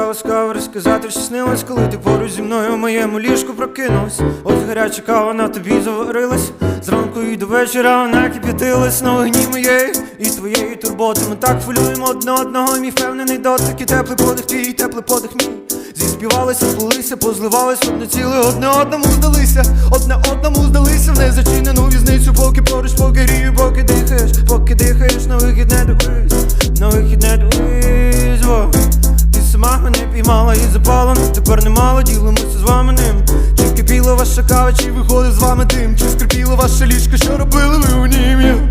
ласкаво розказати, що снилось, коли ти поруч зі мною в моєму ліжку прокинулась. Ось гаряча кава на тобі заварилась. Зранку і до вечора вона кип'ятилась на вогні моєї і твоєї турботи. Ми так хвилюємо одне одного, мій впевнений дотик і теплий подих твій, і теплий подих мій. Зіспівалися, сплилися, позливались одне ціле, одне одному здалися, одне одному здалися в незачинену візницю, поки поруч, поки грію, поки дихаєш, поки дихаєш, на вихід не дивись, сама і запала, тепер немало ділимося з вами ним. Чи скипіла ваша кава, чи виходить з вами дим, чи скрипіло ваше ліжко, що робили ви у нім?